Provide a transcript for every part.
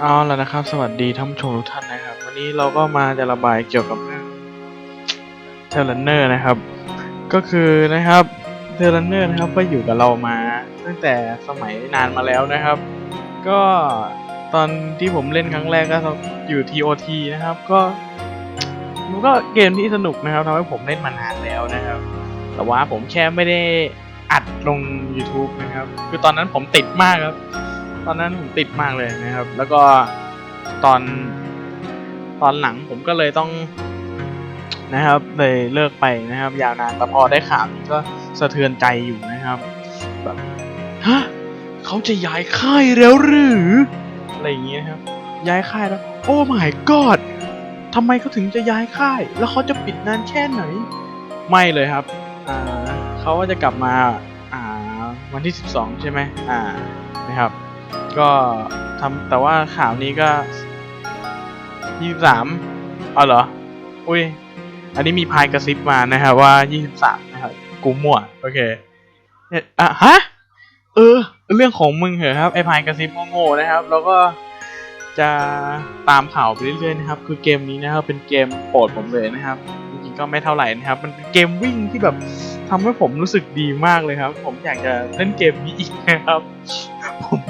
เอาแล้วนะครับ สวัสดีท่านผู้ชมทุกท่านนะครับ วันนี้เราก็มาจะระบายเกี่ยวกับเรื่องเทเลเนอร์นะครับ ก็คือนะครับเทเลเนอร์นะครับก็อยู่กับเรามาตั้งแต่สมัยนานมาแล้วนะครับ ก็ตอนที่ผมเล่นครั้งแรกก็อยู่ TOT นะครับ ก็มันก็เกมที่สนุกนะครับทำให้ผมเล่นมานานแล้วนะครับ แต่ว่าผมแค่ไม่ได้อัดลง YouTube นะครับ คือตอนนั้นผมติดมากครับ ตอนนั้นผมติดมากเลยนะครับ แล้วก็ตอนตอนหลังผมก็เลยต้องนะครับเลยเลิกไปนะครับ ยาวนานแต่พอได้ข่าวนี้ก็สะเทือนใจอยู่นะครับแบบฮะเขาจะย้ายค่ายแล้วหรือ อะไรอย่างเงี้ยครับ ย้ายค่ายแล้ว โอ้ my god ทำไมเขาถึงจะย้ายค่าย แล้วเขาจะปิดนานแค่ไหน ไม่เลยครับอ่าเขาว่าจะกลับมาอ่าวันที่ 12 ใช่ไหมอ่านะครับ ก็ทำแต่ว่าข่าวนี้ก็23เอาเหรอ อุ้ย อันนี้มีพายกระซิบมานะครับว่า23นะครับกูมั่ว โอเคเอะฮะ เออ เรื่องของมึงเหรอครับ ไอพายกระซิบโง่ๆนะครับ แล้วก็จะตามข่าวไปเรื่อยๆนะครับ คือเกมนี้นะครับ เป็นเกมโปรดผมเลยนะครับ จริงๆก็ไม่เท่าไหร่นะครับ มันเป็นเกมวิ่งที่แบบทำให้ผมรู้สึกดีมากเลยครับ ผมอยากจะเล่นเกมนี้อีกนะครับ ผม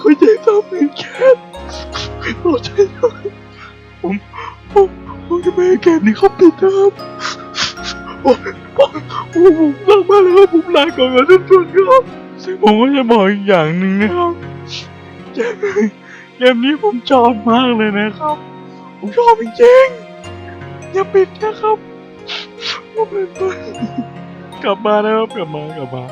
คุณจะทำเป็นแค่เราใช่ไหมผมผมผมจะไม่ให้เกมนี้เขาปิดนะครับผมผมผมลามาแล้วผมลาก่อนนะทุกคนครับซึ่งผมก็จะบอกอีกอย่างหนึ่งนะครับเกมเกมนี้ผมชอบมากเลยนะครับ ผมชอบจริงๆอย่าปิดนะครับผมเป็นกลั บมา